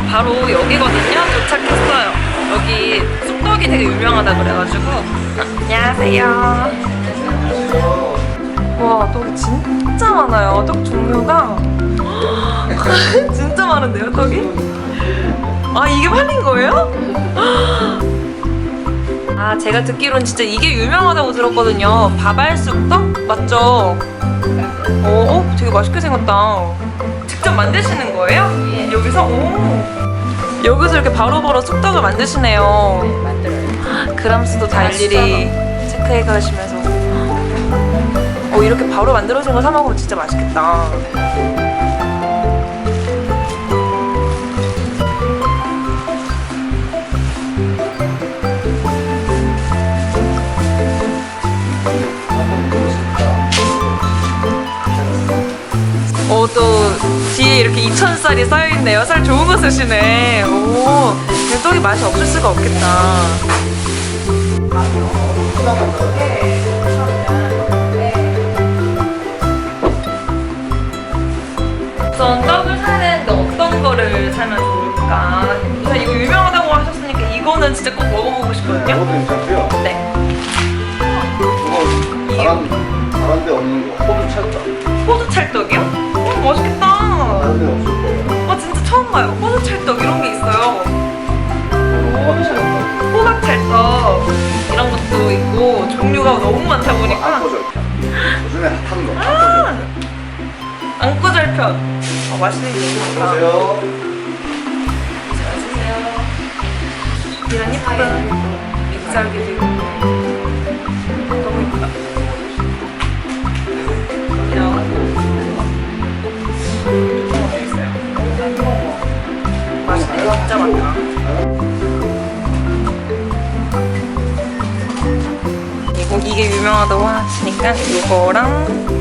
네, 바로 여기거든요. 도착했어요. 여기 쑥떡이 되게 유명하다 그래가지고. 안녕하세요. 와, 떡이 진짜 많아요. 떡 종류가. 진짜 많은데요, 떡이? 아, 이게 팔린 거예요? 아, 제가 듣기로는 진짜 이게 유명하다고 들었거든요. 바발쑥떡? 맞죠? 어, 어, 되게 맛있게 생겼다. 직접 만드시는 거예요? 여기서? 오. 여기서 이렇게 바로바로 쑥떡을 만드시네요. 네, 만들어요. 그람수도 다 일일이 체크해 가시면서. 어, 이렇게 바로 만들어진 걸 사 먹으면 진짜 맛있겠다. 이렇게 2,000쌀이 쌓여있네요. 쌀 좋은 거 쓰시네. 오, 떡이 맛이 없을 수가 없겠다. 우선 떡을 사야 되는데 어떤 거를 사면 좋을까? 우선 이거 유명하다고 하셨으니까 이거는 진짜 꼭 먹어보고 싶거든요. 이것도 괜찮고요. 네. 이거 다른 데 없는 거 호두 찰떡. 호두 찰떡이요? 안고절편. 아, 맛있는 게 있구나. 안녕하세요. 이런 예쁜 믹살기도 있고 너무 거 있어요. 맛있는 게 진짜 많다. 이거 이게 유명하다고 하시니까 이거랑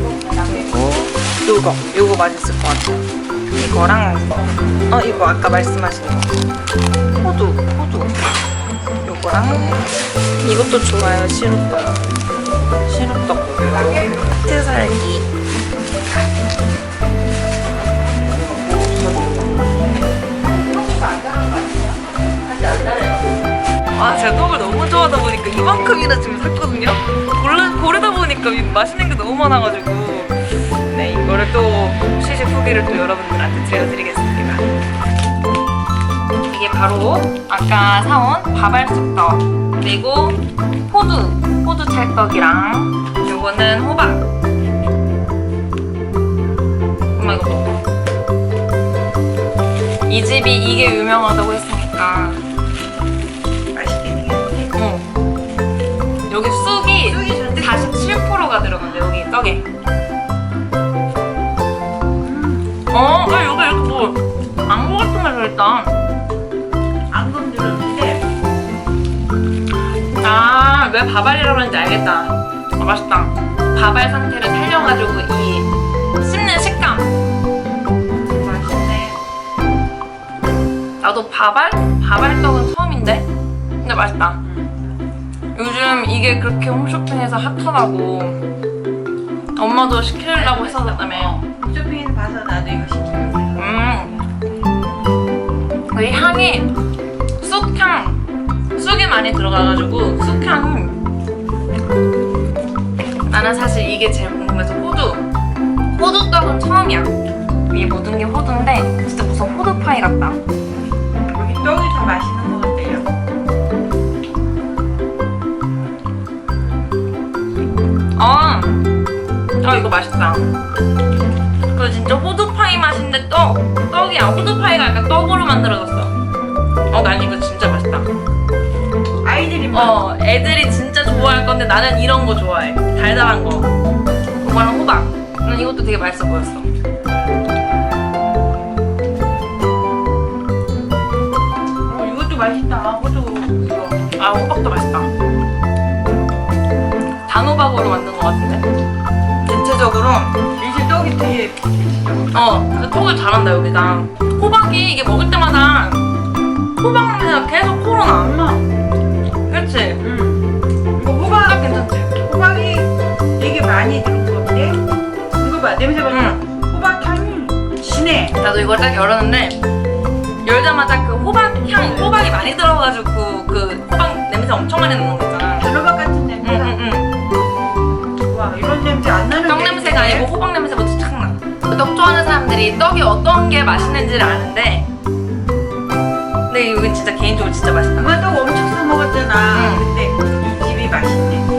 요거 요거 맛있을 것 같아요. 이거랑 어 이거 아까 말씀하신 거. 호두 호두. 요거랑 이것도 좋아요 시루떡 시루떡 트살기. 아 제가 떡을 너무 좋아하다 보니까 이만큼이나 지금 샀거든요? 고르, 고르다 보니까 맛있는 게 너무 많아가지고 네 이거를 또 시식 후기를 또 여러분들한테 들려드리겠습니다. 이게 바로 아까 사온 바발쑥떡 그리고 호두 호두 찰떡이랑 요거는 호박. 엄마 이거 먹어. 이 집이 이게 유명하다고 했으니까 아, 왜 바발이라고 하는지 알겠다. 아, 맛있다. 바발 상태를 살려가지고 이 씹는 식감. 맛있네. 나도 바발? 바발떡은 처음인데? 근데 맛있다. 요즘 이게 그렇게 홈쇼핑에서 핫하다고 엄마도 시키려고 했었다며. 쇼핑에서 봐서 나도 이거 시키려고. 음. 이 향이 쑥향. 쑥이 많이 들어가가지고 쑥향. 나는 사실 이게 제일 궁금해서 호두. 호두떡은 처음이야. 위에 묻은 게 호두인데 진짜 무슨 호두파이 같다. 여기 떡이 더 맛있는 것 같아요. 아, 아 이거 맛있다. 그 진짜 호두파이 맛인데 떡 떡이야. 호두파이가 약간 떡으로 만들어졌어. 어, 난 이거 진짜 어, 애들이 진짜 좋아할 건데 나는 이런 거 좋아해. 달달한 거. 그거랑 호박. 난 이것도 되게 맛있어 보였어. 어, 이것도 맛있다. 호두 이거. 아, 호박도 맛있다. 단호박으로 만든 것 같은데? 전체적으로, 이제 떡이 되게 어, 그 톡을 잘한다, 여기가. 호박이 이게 먹을 때마다 호박 냄새가 계속 코로 나. 엄마. 나도 이걸 딱 열었는데, 열자마자 그 호박 향, 호박이 많이 들어가지고 그, 그 호박 냄새 엄청 많이 나는 거 있잖아. 단호박 같은 냄새. 응, 응, 응. 와 이런 냄새 안 나는. 떡 냄새가 아니고 호박 냄새부터 착 나. 떡 좋아하는 사람들이 떡이 어떤 게 맛있는지를 아는데 근데 이건 진짜 개인적으로 진짜 맛있다. 엄마 떡 엄청 사 먹었잖아. 응. 근데 이 집이 맛있네.